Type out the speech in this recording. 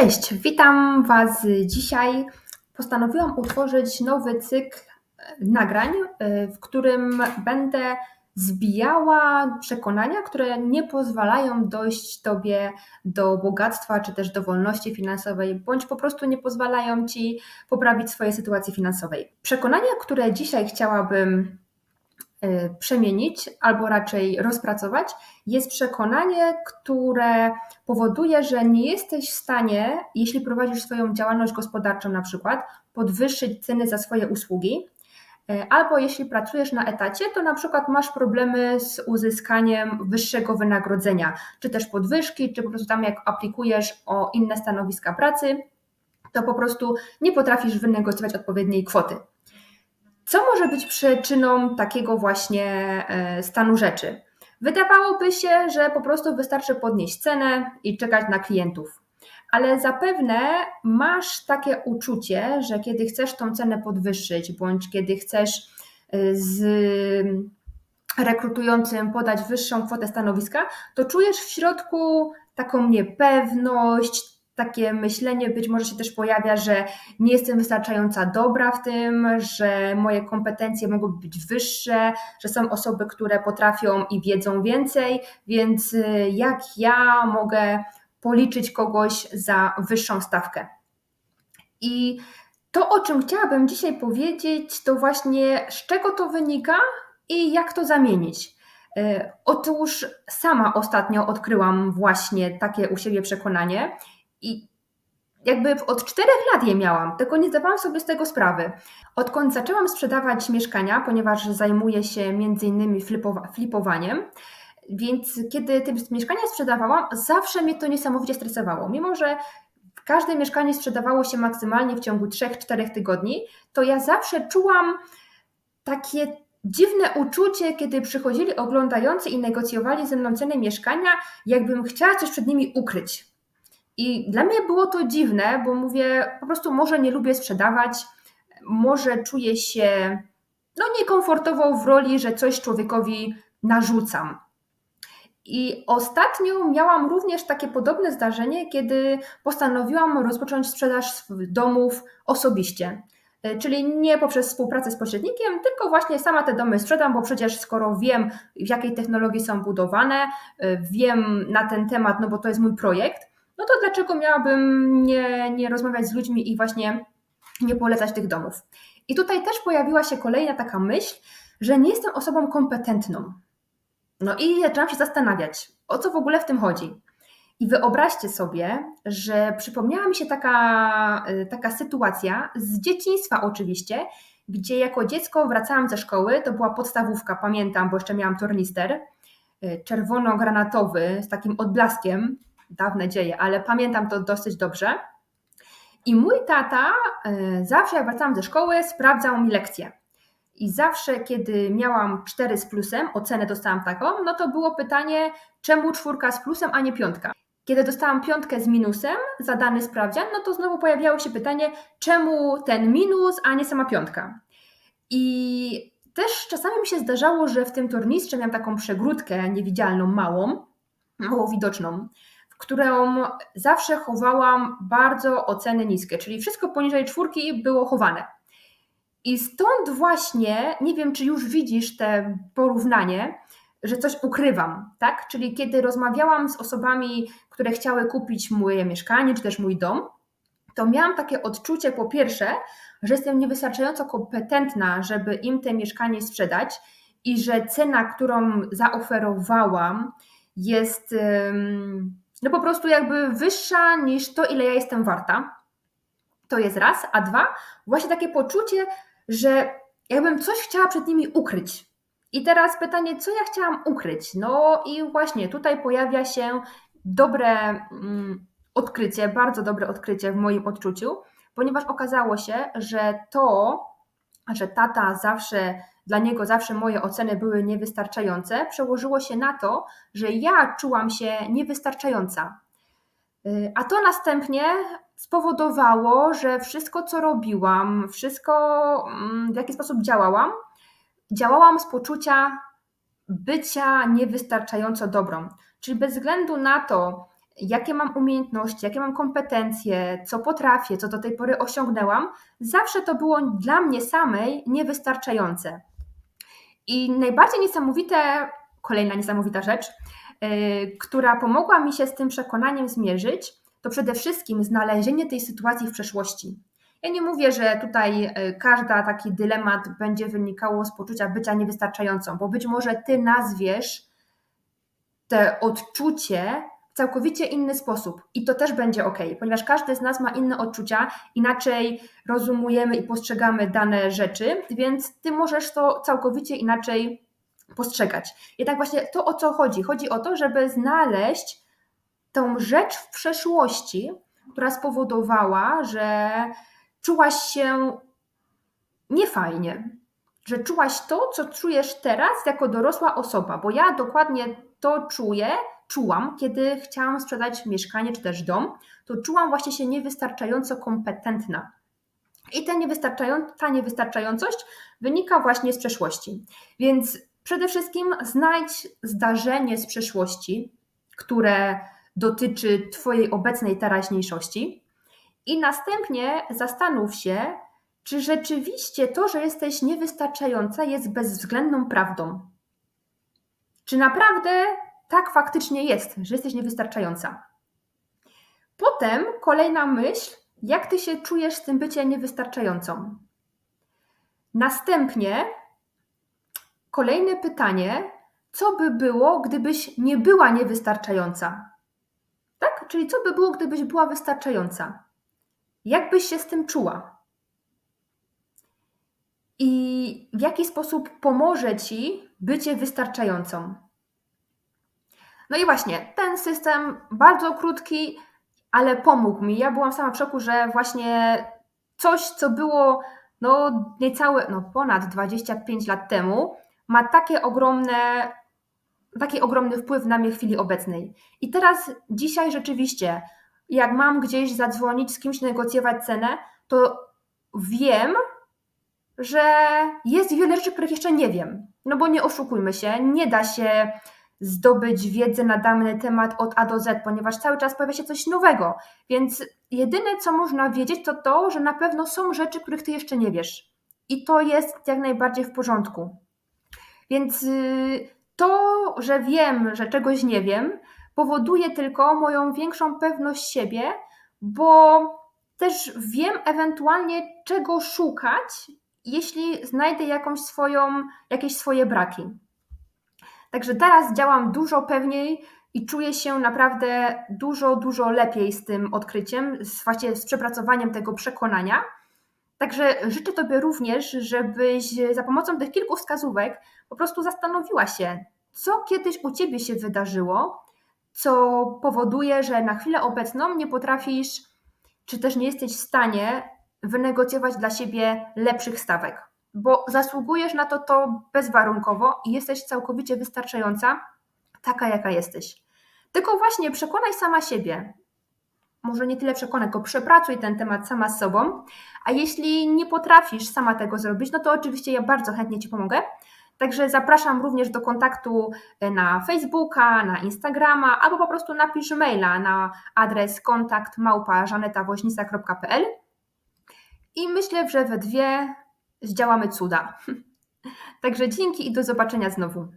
Cześć, witam Was dzisiaj. Postanowiłam utworzyć nowy cykl e, nagrań, e, w którym będę zbijała przekonania, które nie pozwalają dojść Tobie do bogactwa czy też do wolności finansowej, bądź po prostu nie pozwalają Ci poprawić swojej sytuacji finansowej. Przekonania, które dzisiaj chciałabym przemienić albo raczej rozpracować, jest przekonanie, które powoduje, że nie jesteś w stanie, jeśli prowadzisz swoją działalność gospodarczą na przykład, podwyższyć ceny za swoje usługi, y, albo jeśli pracujesz na etacie, to na przykład masz problemy z uzyskaniem wyższego wynagrodzenia, czy też podwyżki, czy po prostu tam jak aplikujesz o inne stanowiska pracy, to po prostu nie potrafisz wynegocjować odpowiedniej kwoty. Co może być przyczyną takiego właśnie e, stanu rzeczy? Wydawałoby się, że po prostu wystarczy podnieść cenę i czekać na klientów. Ale zapewne masz takie uczucie, że kiedy chcesz tą cenę podwyższyć, bądź kiedy chcesz e, z rekrutującym podać wyższą kwotę stanowiska, to czujesz w środku taką niepewność, takie myślenie być może się też pojawia, że nie jestem wystarczająco dobra w tym, że moje kompetencje mogą być wyższe, że są osoby, które potrafią i wiedzą więcej, więc y, jak ja mogę policzyć kogoś za wyższą stawkę. I to, o czym chciałabym dzisiaj powiedzieć, to właśnie z czego to wynika i jak to zamienić. Y, otóż sama ostatnio odkryłam właśnie takie u siebie przekonanie i jakby od czterech lat je miałam, tylko nie zdawałam sobie z tego sprawy. Odkąd zaczęłam sprzedawać mieszkania, ponieważ zajmuję się między innymi flipowa- flipowaniem, więc kiedy te mieszkania sprzedawałam, zawsze mnie to niesamowicie stresowało. Mimo, że każde mieszkanie sprzedawało się maksymalnie w ciągu 3-4 tygodni, to ja zawsze czułam takie dziwne uczucie, kiedy przychodzili oglądający i negocjowali ze mną cenę mieszkania, jakbym chciała coś przed nimi ukryć. I dla mnie było to dziwne, bo mówię, po prostu może nie lubię sprzedawać, może czuję się no, niekomfortowo w roli, że coś człowiekowi narzucam. I ostatnio miałam również takie podobne zdarzenie, kiedy postanowiłam rozpocząć sprzedaż domów osobiście. E, czyli nie poprzez współpracę z pośrednikiem, tylko właśnie sama te domy sprzedam, bo przecież skoro wiem, w jakiej technologii są budowane, e, wiem na ten temat, no bo to jest mój projekt, no to dlaczego miałabym nie, nie rozmawiać z ludźmi i właśnie nie polecać tych domów? I tutaj też pojawiła się kolejna taka myśl, że nie jestem osobą kompetentną. No i zaczęłam się zastanawiać, o co w ogóle w tym chodzi. I wyobraźcie sobie, że przypomniała mi się taka, y, taka sytuacja z dzieciństwa oczywiście, gdzie jako dziecko wracałam ze szkoły, to była podstawówka, pamiętam, bo jeszcze miałam tornister, y, czerwono-granatowy z takim odblaskiem, dawne dzieje, ale pamiętam to dosyć dobrze. I mój tata e, zawsze jak wracałam ze szkoły, sprawdzał mi lekcje. I zawsze, kiedy miałam 4 z plusem, ocenę dostałam taką, no to było pytanie, czemu czwórka z plusem, a nie piątka. Kiedy dostałam piątkę z minusem za dany sprawdzian, no to znowu pojawiało się pytanie, czemu ten minus, a nie sama piątka. I też czasami mi się zdarzało, że w tym tornistrze miałam taką przegródkę niewidzialną, małą, mało widoczną którą zawsze chowałam bardzo oceny niskie, czyli wszystko poniżej czwórki było chowane. I stąd właśnie, nie wiem, czy już widzisz te porównanie, że coś ukrywam, tak? Czyli kiedy rozmawiałam z osobami, które chciały kupić moje mieszkanie, czy też mój dom, to miałam takie odczucie, po pierwsze, że jestem niewystarczająco kompetentna, żeby im te mieszkanie sprzedać i że cena, którą zaoferowałam, jest no po prostu jakby wyższa niż to, ile ja jestem warta. To jest raz. A dwa, właśnie takie poczucie, że jakbym coś chciała przed nimi ukryć. I teraz pytanie, co ja chciałam ukryć? No i właśnie tutaj pojawia się dobre mm, odkrycie, bardzo dobre odkrycie w moim odczuciu, ponieważ okazało się, że to, że tata zawsze dla niego zawsze moje oceny były niewystarczające, przełożyło się na to, że ja czułam się niewystarczająca. Y, a to następnie spowodowało, że wszystko, co robiłam, wszystko, mm, w jaki sposób działałam, działałam z poczucia bycia niewystarczająco dobrą. Czyli bez względu na to, jakie mam umiejętności, jakie mam kompetencje, co potrafię, co do tej pory osiągnęłam, zawsze to było dla mnie samej niewystarczające. I najbardziej niesamowite, kolejna niesamowita rzecz, yy, która pomogła mi się z tym przekonaniem zmierzyć, to przede wszystkim znalezienie tej sytuacji w przeszłości. Ja nie mówię, że tutaj yy, każda taki dylemat będzie wynikało z poczucia bycia niewystarczającą, bo być może ty nazwiesz te odczucie całkowicie inny sposób i to też będzie ok, ponieważ każdy z nas ma inne odczucia, inaczej rozumujemy i postrzegamy dane rzeczy, więc ty możesz to całkowicie inaczej postrzegać. Jednak właśnie to o co chodzi? Chodzi o to, żeby znaleźć tą rzecz w przeszłości, która spowodowała, że czułaś się niefajnie, że czułaś to, co czujesz teraz jako dorosła osoba, bo ja dokładnie to czuję, czułam, kiedy chciałam sprzedać mieszkanie czy też dom, to czułam właśnie się niewystarczająco kompetentna. I ta, niewystarczając, ta niewystarczającość wynika właśnie z przeszłości. Więc przede wszystkim znajdź zdarzenie z przeszłości, które dotyczy Twojej obecnej teraźniejszości, i następnie zastanów się, czy rzeczywiście to, że jesteś niewystarczająca, jest bezwzględną prawdą. Czy naprawdę tak faktycznie jest, że jesteś niewystarczająca? Potem kolejna myśl, jak ty się czujesz z tym byciem niewystarczającą? Następnie kolejne pytanie, co by było, gdybyś nie była niewystarczająca? Tak? Czyli co by było, gdybyś była wystarczająca? Jak byś się z tym czuła? I w jaki sposób pomoże ci bycie wystarczającą? No i właśnie, ten system bardzo krótki, ale pomógł mi. Ja byłam sama w szoku, że właśnie coś, co było no niecałe, no ponad 25 lat temu, ma takie ogromne, taki ogromny wpływ na mnie w chwili obecnej. I teraz, dzisiaj rzeczywiście, jak mam gdzieś zadzwonić, z kimś negocjować cenę, to wiem, że jest wiele rzeczy, których jeszcze nie wiem. No bo nie oszukujmy się, nie da się zdobyć wiedzę na dany temat od A do Z, ponieważ cały czas pojawia się coś nowego. Więc jedyne, co można wiedzieć, to to, że na pewno są rzeczy, których ty jeszcze nie wiesz. I to jest jak najbardziej w porządku. Więc y, to, że wiem, że czegoś nie wiem, powoduje tylko moją większą pewność siebie, bo też wiem ewentualnie czego szukać, jeśli znajdę jakąś swoją, jakieś swoje braki. Także teraz działam dużo pewniej i czuję się naprawdę dużo, dużo lepiej z tym odkryciem, z, właśnie z przepracowaniem tego przekonania. Także życzę Tobie również, żebyś za pomocą tych kilku wskazówek po prostu zastanowiła się, co kiedyś u Ciebie się wydarzyło, co powoduje, że na chwilę obecną nie potrafisz, czy też nie jesteś w stanie wynegocjować dla siebie lepszych stawek bo zasługujesz na to to bezwarunkowo i jesteś całkowicie wystarczająca, taka jaka jesteś. Tylko właśnie przekonaj sama siebie. Może nie tyle przekonaj, tylko przepracuj ten temat sama z sobą. A jeśli nie potrafisz sama tego zrobić, no to oczywiście ja bardzo chętnie Ci pomogę. Także zapraszam również do kontaktu e, na Facebooka, na Instagrama, albo po prostu napisz maila na adres kontakt małpa.żanetawoźnica.pl i myślę, że we dwie zdziałamy cuda. Także dzięki i do zobaczenia znowu.